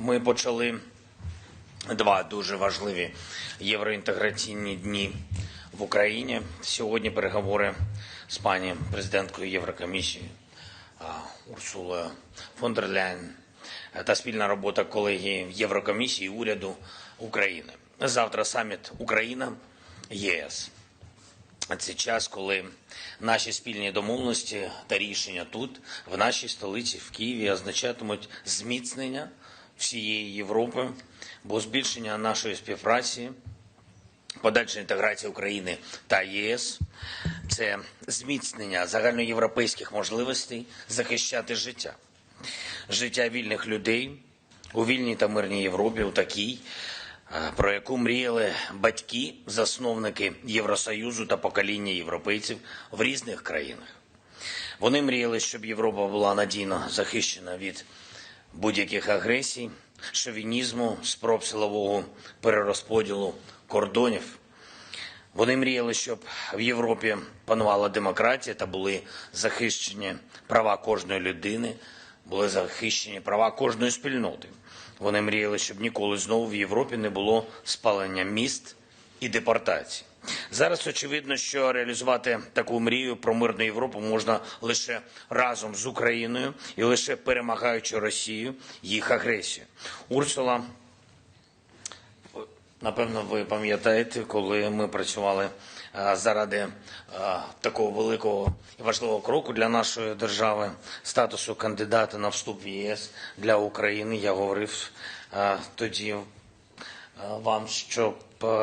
Ми почали два дуже важливі євроінтеграційні дні в Україні. Сьогодні переговори з пані президенткою Єврокомісії Урсулою фон дер Ляйн та спільна робота колегії Єврокомісії і уряду України. Завтра саміт Україна ЄС. Це час, коли наші спільні домовленості та рішення тут, в нашій столиці, в Києві, означатимуть зміцнення всієї Європи, бо збільшення нашої співпраці, подальша інтеграція України та ЄС це зміцнення загальноєвропейських можливостей захищати життя, життя вільних людей у вільній та мирній Європі, у такій, е, про яку мріяли батьки, засновники Євросоюзу та покоління європейців в різних країнах. Вони мріяли, щоб Європа була надійно захищена від будь-яких агресій, шовінізму, спроб силового перерозподілу кордонів. Вони мріяли, щоб в Європі панувала демократія та були захищені права кожної людини, були захищені права кожної спільноти. Вони мріяли, щоб ніколи знову в Європі не було спалення міст і депортації. Зараз очевидно, що реалізувати таку мрію про мирну Європу можна лише разом з Україною і лише перемагаючи Росію їх агресію. Урсула Напевно, ви пам'ятаєте, коли ми працювали е, заради е, такого великого і важливого кроку для нашої держави, статусу кандидата на вступ в ЄС для України. Я говорив е, тоді вам, що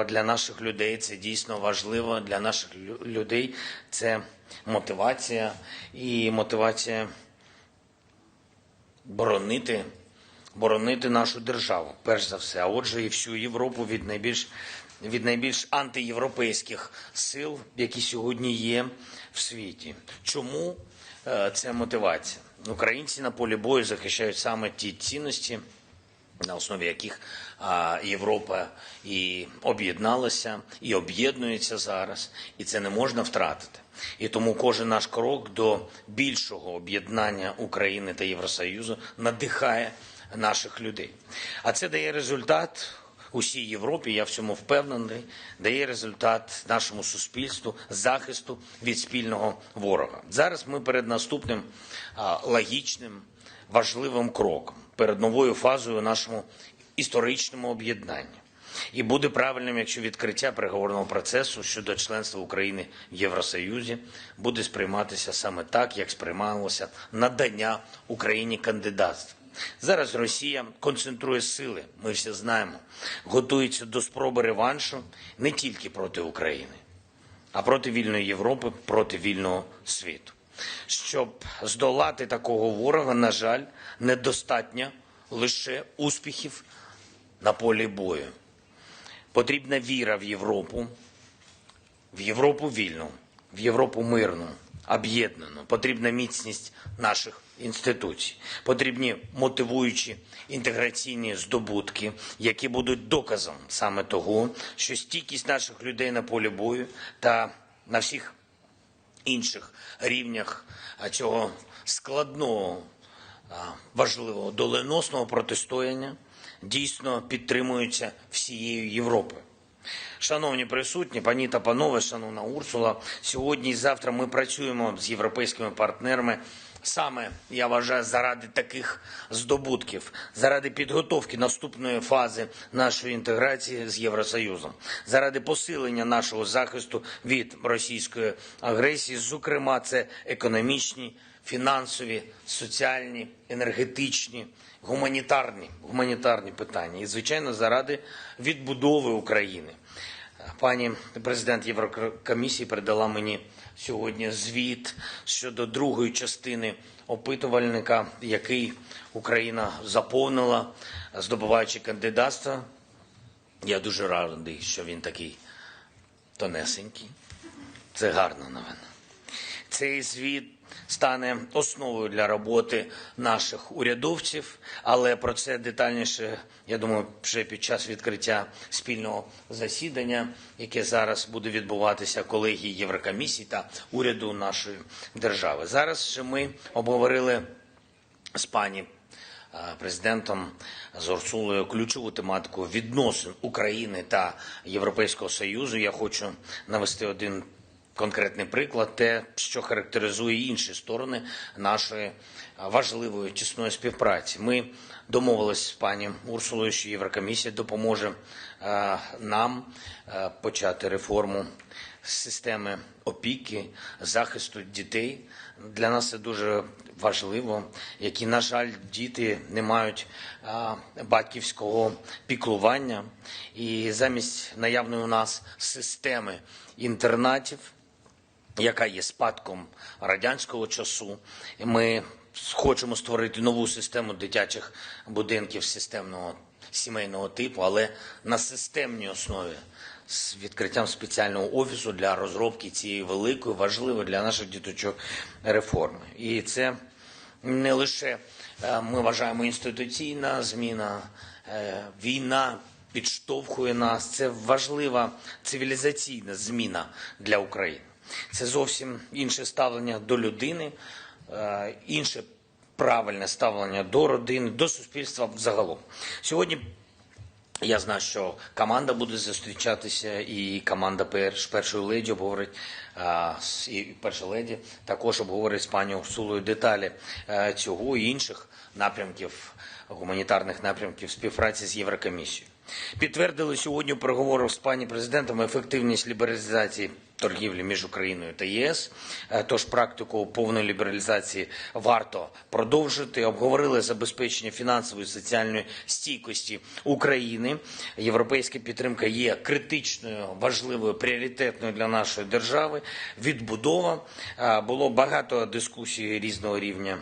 для наших людей це дійсно важливо. Для наших людей це мотивація і мотивація боронити, боронити нашу державу, перш за все, а отже, і всю Європу від найбільш від найбільш антиєвропейських сил, які сьогодні є в світі. Чому е, це мотивація? Українці на полі бою захищають саме ті цінності, на основі яких Європа і об'єдналася, і об'єднується зараз, і це не можна втратити. І тому кожен наш крок до більшого об'єднання України та Євросоюзу надихає наших людей. А це дає результат усій Європі, я в цьому впевнений, дає результат нашому суспільству захисту від спільного ворога. Зараз ми перед наступним логічним важливим кроком перед новою фазою нашому історичному об'єднанні. І буде правильним, якщо відкриття переговорного процесу щодо членства України в Євросоюзі буде сприйматися саме так, як сприймалося надання Україні кандидатства. Зараз Росія концентрує сили, ми всі знаємо, готується до спроби реваншу не тільки проти України, а проти вільної Європи, проти вільного світу. Щоб здолати такого ворога, на жаль, недостатньо лише успіхів на полі бою. Потрібна віра в Європу, в Європу вільну, в Європу мирну, об'єднану. Потрібна міцність наших інституцій. Потрібні мотивуючі інтеграційні здобутки, які будуть доказом саме того, що стійкість наших людей на полі бою та на всіх інших рівнях цього складного, важливого доленосного протистояння дійсно підтримуються всією Європою. Шановні присутні, пані та панове, шановна Урсула, сьогодні і завтра ми працюємо з європейськими партнерами. Саме, я вважаю, заради таких здобутків, заради підготовки наступної фази нашої інтеграції з Євросоюзом, заради посилення нашого захисту від російської агресії, зокрема, це економічні, фінансові, соціальні, енергетичні, гуманітарні, гуманітарні питання і, звичайно, заради відбудови України. Пані президент Єврокомісії передала мені сьогодні звіт щодо другої частини опитувальника, який Україна заповнила, здобуваючи кандидатство. Я дуже радий, що він такий тонесенький. Це гарна новина. Цей звіт стане основою для роботи наших урядовців, але про це детальніше, я думаю, вже під час відкриття спільного засідання, яке зараз буде відбуватися колегії Єврокомісії та уряду нашої держави. Зараз же ми обговорили з пані е, президентом з Урсулою ключову тематику відносин України та Європейського Союзу. Я хочу навести один конкретний приклад, те, що характеризує інші сторони нашої важливої тісної співпраці. Ми домовились з пані Урсулою, що Єврокомісія допоможе нам почати реформу системи опіки, захисту дітей. Для нас це дуже важливо, які, на жаль, діти не мають батьківського піклування. І замість наявної у нас системи інтернатів, яка є спадком радянського часу, ми хочемо створити нову систему дитячих будинків системного сімейного типу, але на системній основі з відкриттям спеціального офісу для розробки цієї великої, важливої для наших діточок реформи. І це не лише е, ми вважаємо інституційна зміна, е, війна підштовхує нас. Це важлива цивілізаційна зміна для України. Це зовсім інше ставлення до людини, е, інше правильне ставлення до родини, до суспільства загалом. Сьогодні я знаю, що команда буде зустрічатися, і команда перш, першої леді обговорить і перша леді також обговорить з пані Урсулою деталі цього і інших напрямків, гуманітарних напрямків співпраці з Єврокомісією. Підтвердили сьогодні у переговорах з пані президентом ефективність лібералізації торгівлі між Україною та єС. Е, Тож практику повної лібералізації варто продовжити. Обговорили забезпечення фінансової і соціальної стійкості України. Європейська підтримка є критичною, важливою, пріоритетною для нашої держави. Відбудова Е, було багато дискусій різного рівня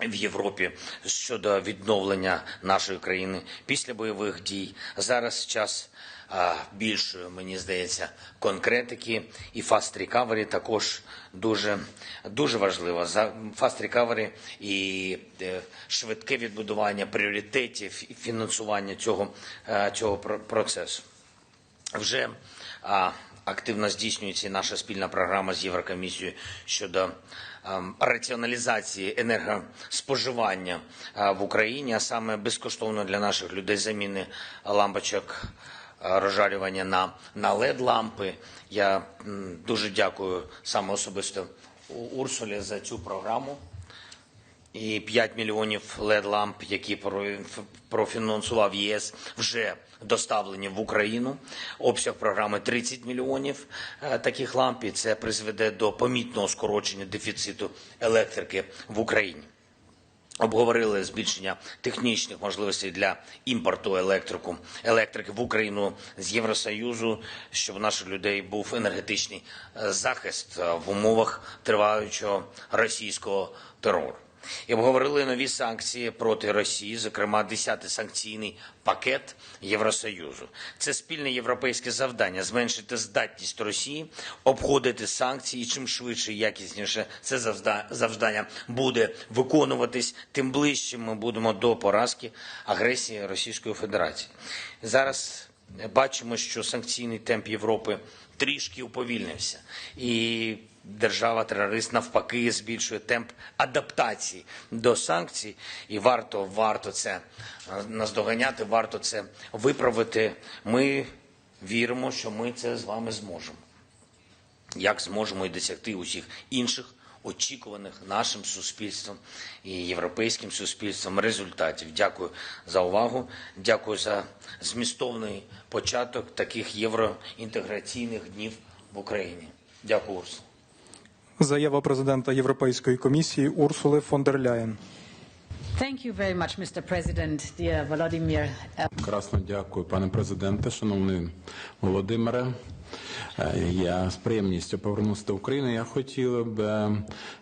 в Європі щодо відновлення нашої країни після бойових дій. Зараз час а, більшої, мені здається, конкретики і fast recovery також дуже, дуже важливо. За fast recovery і е, швидке відбудування пріоритетів і фінансування цього, е, цього про- процесу. Вже активно здійснюється наша спільна програма з Єврокомісією щодо ем, раціоналізації енергоспоживання в Україні, а саме безкоштовно для наших людей заміни лампочок розжарювання на, на LED-лампи. Я дуже дякую саме особисто Урсулі за цю програму і 5 мільйонів LED-ламп, які профінансував ЄС, вже доставлені в Україну. Обсяг програми 30 мільйонів е, таких ламп, і це призведе до помітного скорочення дефіциту електрики в Україні. Обговорили збільшення технічних можливостей для імпорту електрику, електрики в Україну з Євросоюзу, щоб у наших людей був енергетичний е, захист е, в умовах триваючого російського терору. І обговорили нові санкції проти Росії, зокрема 10-й санкційний пакет Євросоюзу. Це спільне європейське завдання зменшити здатність Росії обходити санкції. І чим швидше і якісніше це завда- завдання буде виконуватись, тим ближче ми будемо до поразки агресії Російської Федерації. Зараз бачимо, що санкційний темп Європи трішки уповільнився, і держава-терорист навпаки збільшує темп адаптації до санкцій, і варто варто це е, наздоганяти, варто це виправити. Ми віримо, що ми це з вами зможемо. Як зможемо і досягти усіх інших очікуваних нашим суспільством і європейським суспільством результатів. Дякую за увагу. Дякую за змістовний початок таких євроінтеграційних днів в Україні. Дякую, Урсу. Заява президента Європейської комісії Урсули фон дер Ляєн. Thank you very much, Mr. President, dear Volodymyr. Красно дякую, пане президенте, шановний Володимире. Е, Я з приємністю повернувся до України. Я хотів би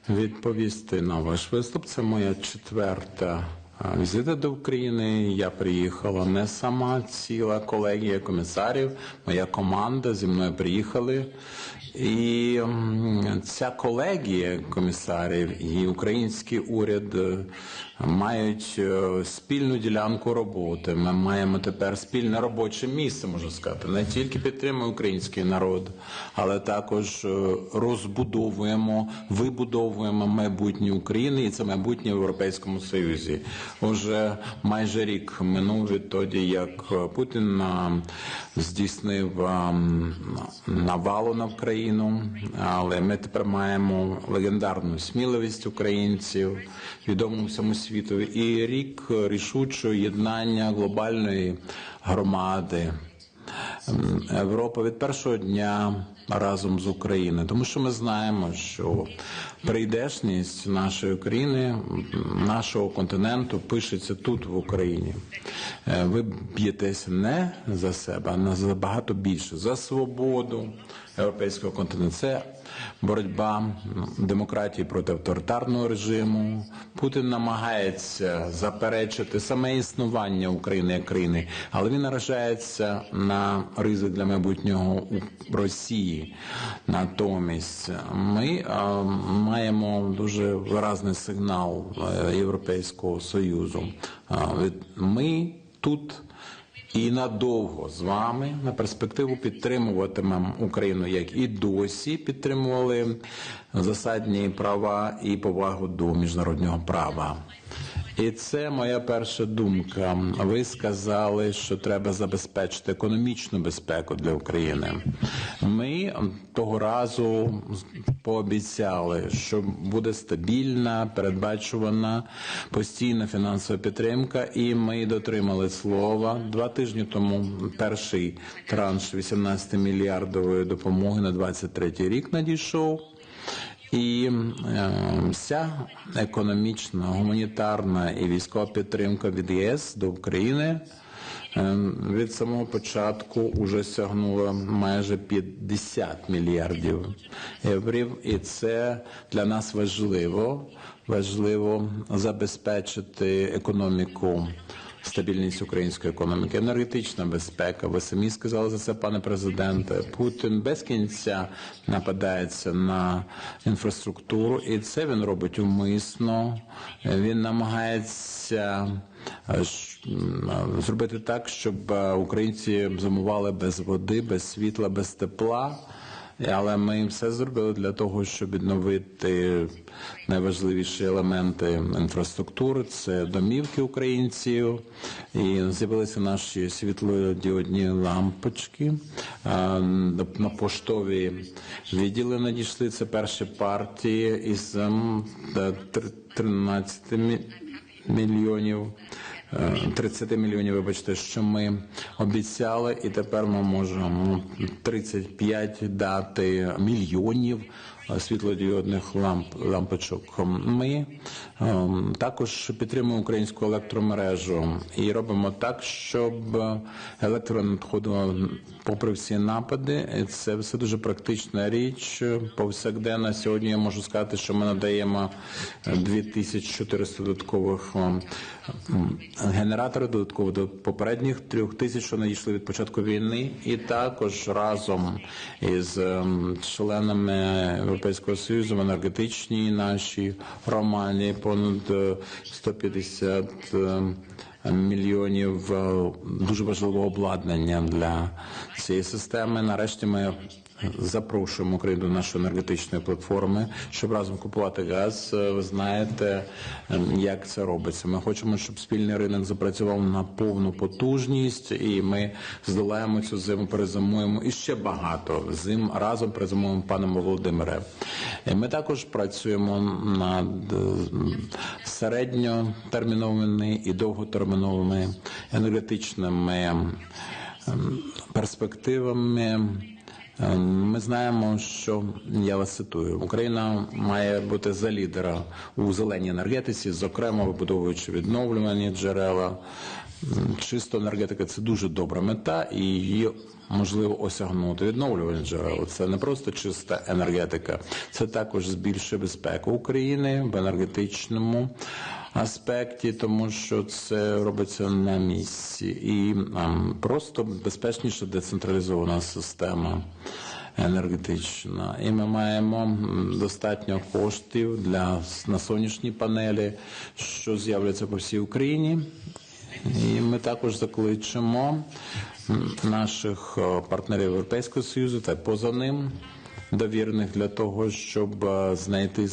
відповісти на ваш виступ. Це моя четверта візита до України. Я приїхала не сама, ціла колегія комісарів, моя команда зі мною приїхали. І ця колегія комісарів і український уряд е, мають е, спільну ділянку роботи. Ми маємо тепер спільне робоче місце, можна сказати. Не тільки підтримуємо український народ, але також е, розбудовуємо, вибудовуємо майбутнє України, і це майбутнє в Європейському Союзі. Уже майже рік минув відтоді, як Путін здійснив навалу на Україну, але ми тепер маємо легендарну сміливість українців, відому всьому світу, і рік рішучого єднання глобальної громади. Європа від першого дня разом з Україною, тому що ми знаємо, що прийдешність нашої країни, нашого континенту пишеться тут, в Україні. Е, Ви б'єтеся не за себе, а за багато більше за свободу європейського континенту. Це боротьба демократії проти авторитарного режиму. Путін намагається заперечити саме існування України як країни, але він наражається на ризик для майбутнього у Росії. Натомість ми е, маємо дуже виразний сигнал е, Європейського союзу. Ми тут і надовго з вами на перспективу підтримуватимемо Україну, як і досі підтримували засадні права і повагу до міжнародного права. І це моя перша думка. Ви сказали, що треба забезпечити економічну безпеку для України. Ми того разу пообіцяли, що буде стабільна, передбачувана постійна фінансова підтримка, і ми дотримали слова. Два тижні тому перший транш 18 мільярдової допомоги на 23 рік надійшов. І е, вся економічна, гуманітарна і військова підтримка від ЄС до України е, від самого початку вже сягнула майже 50 мільярдів єврів, і це для нас важливо. Важливо забезпечити економіку стабільність української економіки, енергетична безпека. Ви самі сказали за це, пане президенте. Путін без кінця нападається на інфраструктуру, і це він робить умисно. Він намагається е, зробити так, щоб е, українці зимували без води, без світла, без тепла. Але ми все зробили для того, щоб відновити найважливіші елементи інфраструктури. Це домівки українців, і з'явилися наші світлодіодні лампочки. На поштові відділи надійшли. Це перші партії із ем, та, тр- 13 мільйонів. Е, 30 мільйонів, вибачте, що ми обіцяли, і тепер ми можемо 35 дати мільйонів світлодіодних ламп лампочок. Ми е, також підтримуємо українську електромережу і робимо так, щоб електро надходило попри всі напади. Це все дуже практична річ. Повсякденно сьогодні я можу сказати, що ми надаємо 2400 додаткових е, м, генераторів, додатково до попередніх трьох тисяч, що надійшли від початку війни, і також разом із ем, членами Європейського союзу в енергетичній нашій романі понад е, 150 ем, мільйонів е, дуже важливого обладнання для цієї системи. Нарешті ми запрошуємо Україну до нашої енергетичної платформи, щоб разом купувати газ. Е, Ви знаєте, е, як це робиться. Ми хочемо, щоб спільний ринок запрацював на повну потужність, і ми здолаємо цю зиму, перезимуємо і ще багато зим разом перезимуємо паном Володимире. Е, Ми також працюємо над е, середньотерміновими і довготерміновими енергетичними ем, перспективами. Е, Ми знаємо, що я вас цитую, Україна має бути за лідера у зеленій енергетиці, зокрема вибудовуючи відновлювані джерела. Чисто енергетика це дуже добра мета, і її можливо осягнути. Відновлювані джерела це не просто чиста енергетика, це також збільшує безпеку України в енергетичному аспекті, тому що це робиться на місці, і ем, просто безпечніша децентралізована система енергетична. І ми маємо достатньо коштів для на сонячні панелі, що з'являться по всій Україні. І ми також закличемо наших е, партнерів Європейського Союзу та поза ним довірених для того, щоб е, знайти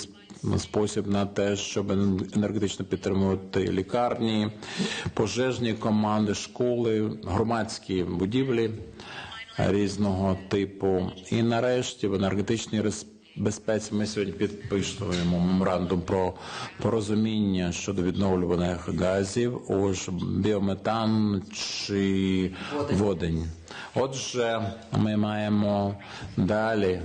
спосіб на те, щоб енергетично підтримувати лікарні, пожежні команди, школи, громадські будівлі різного типу. І нарешті в енергетичній рес- безпеці ми сьогодні підписуємо меморандум про порозуміння щодо відновлюваних газів, ось біометан чи водень. Отже, ми маємо далі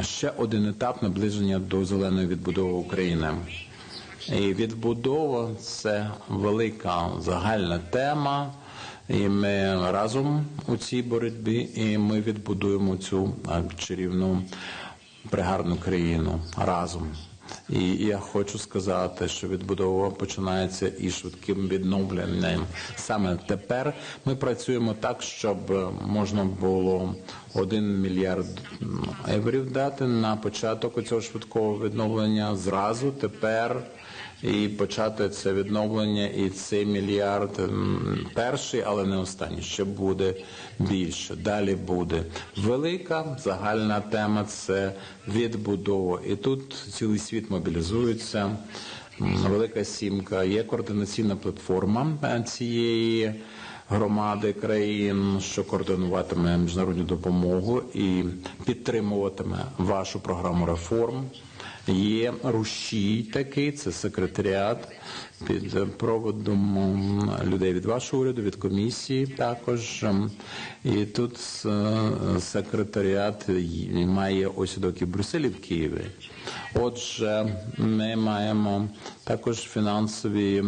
ще один етап наближення до зеленої відбудови України. І відбудова це велика загальна тема. І ми разом у цій боротьбі, і ми відбудуємо цю чарівну пригарну країну разом. І я хочу сказати, що відбудова починається і швидким відновленням. Саме тепер ми працюємо так, щоб можна було один мільярд єврів дати на початок цього швидкого відновлення зразу тепер і почати це відновлення, і цей мільярд перший, але не останній. Ще буде більше. Далі буде велика загальна тема це відбудова. І тут цілий світ мобілізується. Велика сімка є координаційна платформа е, цієї. Громади країн, що координуватиме міжнародну допомогу і підтримуватиме вашу програму реформ. Є рушій такий, це секретаріат під проводом людей від вашого уряду, від комісії також. І тут е, секретаріат має осідок і в Брюсселі, в Києві. Отже, ми маємо також фінансові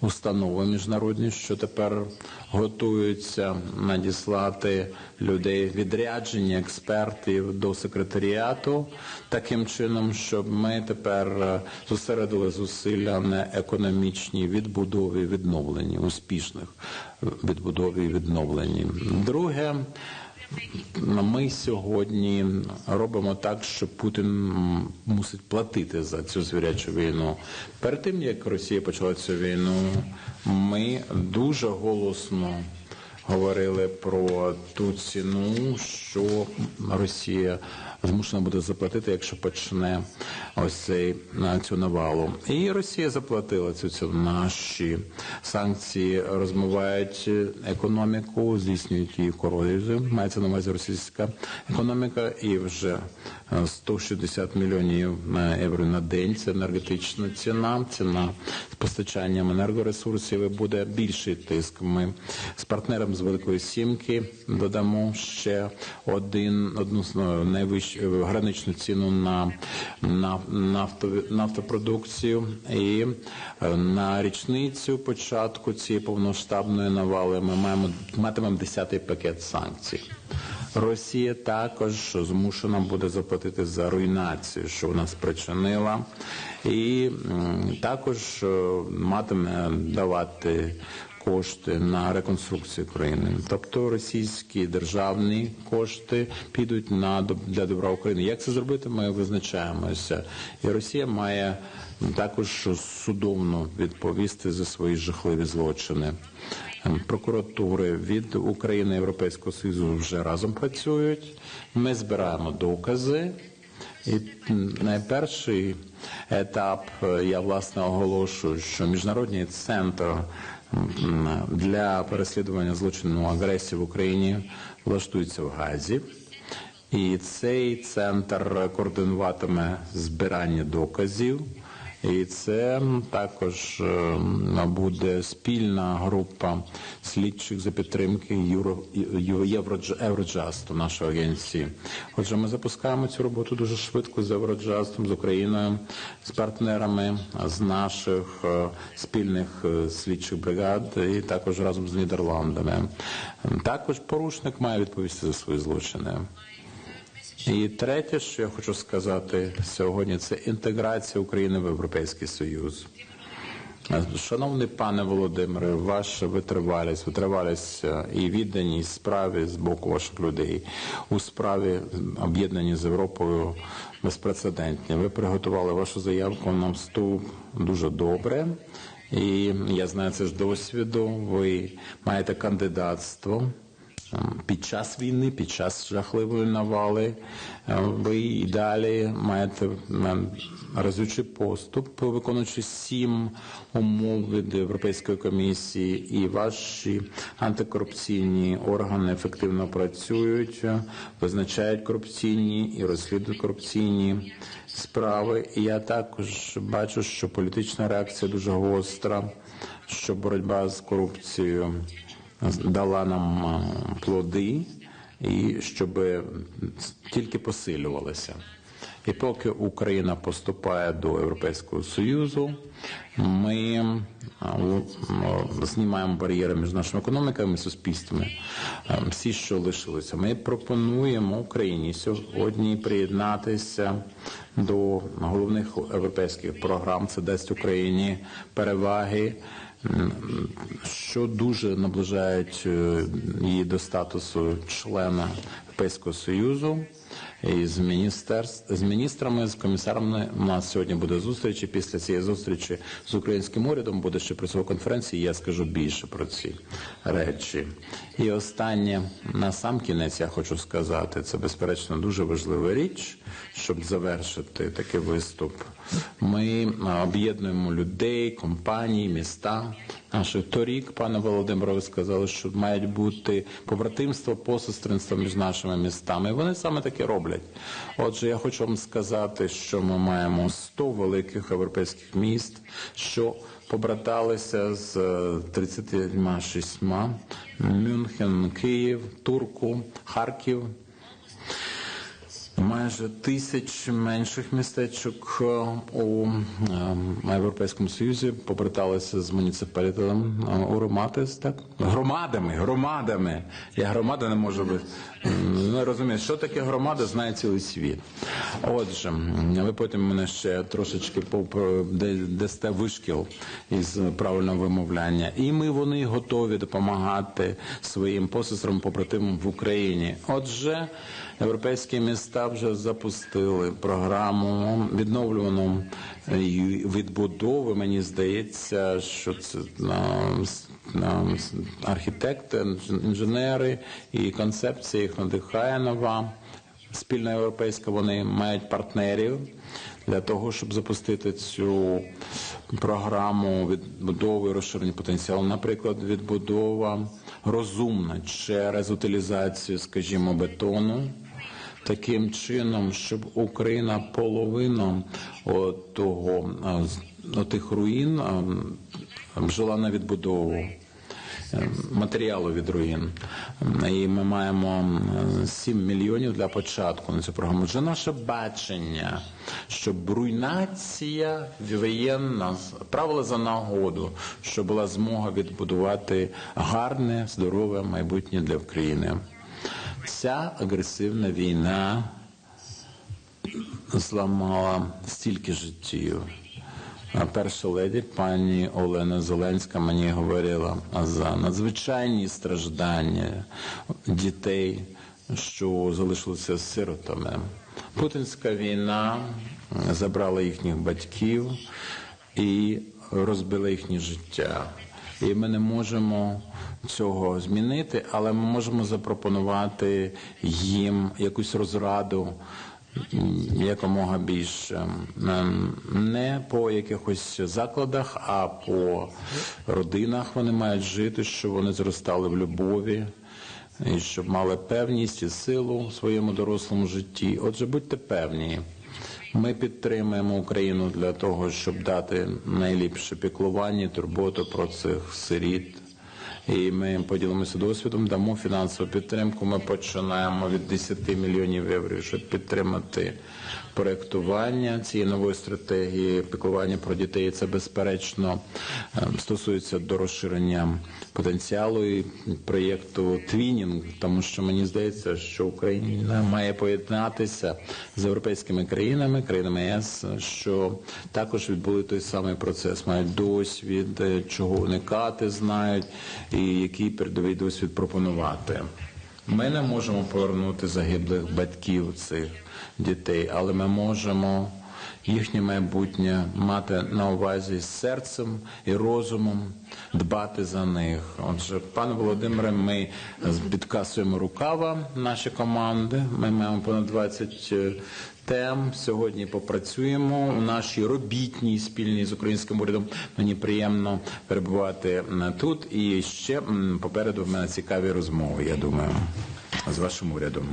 установи міжнародні, що тепер готуються надіслати людей відрядження експертів до секретаріату таким чином, щоб ми тепер е, зосередили зусилля на економічній відбудові, відновленні, успішних е, відбудові і відновленні. Друге. Ми сьогодні робимо так, що Путін мусить платити за цю звірячу війну. Перед тим як Росія почала цю війну, ми дуже голосно говорили про ту ціну, що Росія змушена буде заплатити, якщо почне ось цей на цю навалу. І Росія заплатила цю ціну. Наші санкції розмивають економіку, здійснюють її корозію. Мається на увазі російська економіка, і вже е, 160 мільйонів е, євро на день. Це енергетична ціна, ціна з постачанням енергоресурсів. І буде більший тиск. Ми з партнером з Великої Сімки додамо ще один одну з, е, найвищу е, граничну ціну на, на нафтові, нафтопродукцію. І е, на річницю початку цієї повноштабної навали ми маємо матимемо 10-й пакет санкцій. Росія також змушена буде заплатити за руйнацію, що вона спричинила, і також е, матиме давати кошти на реконструкцію країни. Тобто російські державні кошти підуть на для добра України. Як це зробити? Ми визначаємося, і Росія має також судовно відповісти за свої жахливі злочини. Ем, Прокуратури від України Європейського Союзу вже разом працюють. Ми збираємо докази. І найперший етап е, я власне оголошую, що міжнародний центр для переслідування злочину агресії в Україні влаштується в Газі. І цей центр координуватиме збирання доказів. І це також е, буде спільна група слідчих за підтримки Ю- нашої агенції. Отже, ми запускаємо цю роботу дуже швидко з Евроджастом, з Україною, з партнерами з наших е, спільних е, слідчих бригад і також разом з Нідерландами. Також порушник має відповісти за свої злочини. І третє, що я хочу сказати сьогодні, це інтеграція України в Європейський Союз. Шановний пане Володимире, ваша витривалість, витривалість е, і відданість справі з боку ваших людей у справі об'єднані з Європою безпрецедентні. Ви приготували вашу заявку на вступ дуже добре. І я знаю це з досвіду. Ви маєте кандидатство під час війни, під час жахливої навали, е, ви і далі маєте ем, разючий поступ, виконуючи сім умов від Європейської комісії, і ваші антикорупційні органи ефективно працюють, визначають корупційні і розслідують корупційні справи. І я також бачу, що політична реакція дуже гостра, що боротьба з корупцією дала нам плоди, і щоб тільки посилювалася. І поки Україна поступає до Європейського Союзу, ми знімаємо бар'єри між нашими економіками і суспільствами. Всі, що лишилися, ми пропонуємо Україні сьогодні приєднатися до головних європейських програм. Це дасть Україні переваги що дуже наближають е, її до статусу члена Європейського Союзу. І з міністерств з міністрами, з комісарами у нас сьогодні буде зустріч. І після цієї зустрічі з українським урядом буде ще працювати конференція. і Я скажу більше про ці речі. І останнє на сам кінець я хочу сказати, це безперечно дуже важлива річ, щоб завершити такий виступ. Ми об'єднуємо людей, компанії, міста. Наші торік, пане Володимире, ви сказали, що мають бути побратимство, посестринство між нашими містами. Вони саме таке роблять. Отже, я хочу вам сказати, що ми маємо 100 великих європейських міст, що побраталися з е, 36 Мюнхен, Київ, Турку, Харків. Майже тисяч менших містечок е, у е, Європейському Союзі побраталися з муніципалітетом е, Уроматис, так? Громадами, громадами. Я громада не можу бути. Не розумію, що таке громада, знає цілий світ. Отже, ви потім мене ще трошечки дасте вишкіл із правильного вимовляння. І ми вони готові допомагати своїм посестрам, побратимам в Україні. Отже, європейські міста вже запустили програму відновлювану е, відбудови. Мені здається, що це на, на архітекти, інженери і концепція їх надихає нова. Спільна європейська вони мають партнерів для того, щоб запустити цю програму відбудови розширення потенціалу. Наприклад, відбудова розумна через утилізацію, скажімо, бетону. Таким чином, щоб Україна половину того, тих руїн жила на відбудову е, матеріалу від руїн. І ми маємо е, 7 мільйонів для початку на цю програму. Вже наше бачення, щоб руйнація воєнна правила за нагоду, щоб була змога відбудувати гарне, здорове майбутнє для України. Ця агресивна війна зламала стільки життів. Перша леді пані Олена Зеленська мені говорила за надзвичайні страждання дітей, що залишилися сиротами. Путінська війна забрала їхніх батьків і розбила їхнє життя. І ми не можемо цього змінити, але ми можемо запропонувати їм якусь розраду якомога більше Ем, не по якихось закладах, а по родинах вони мають жити, щоб вони зростали в любові. І щоб мали певність і силу в своєму дорослому житті. Отже, будьте певні, ми підтримуємо Україну для того, щоб дати найліпше піклування, турботу про цих сиріт. І ми поділимося досвідом, дамо фінансову підтримку. Ми починаємо від 10 мільйонів євро, щоб підтримати проектування цієї нової стратегії піклування про дітей. Це безперечно е, стосується до розширення потенціалу і проєкту Твінінг, тому що мені здається, що Україна має поєднатися з європейськими країнами, країнами ЄС, що також відбули той самий процес, мають досвід, е, чого уникати, знають, і який передовий досвід пропонувати. Ми не можемо повернути загиблих батьків цих дітей, але ми можемо їхнє майбутнє мати на увазі серцем і розумом, дбати за них. Отже, пане Володимире, ми підкасуємо рукава наші команди. Ми маємо понад 20 тем. Сьогодні попрацюємо у нашій робітній спільній з українським урядом. Мені приємно перебувати тут. І ще попереду в мене цікаві розмови. Я думаю, з вашим урядом.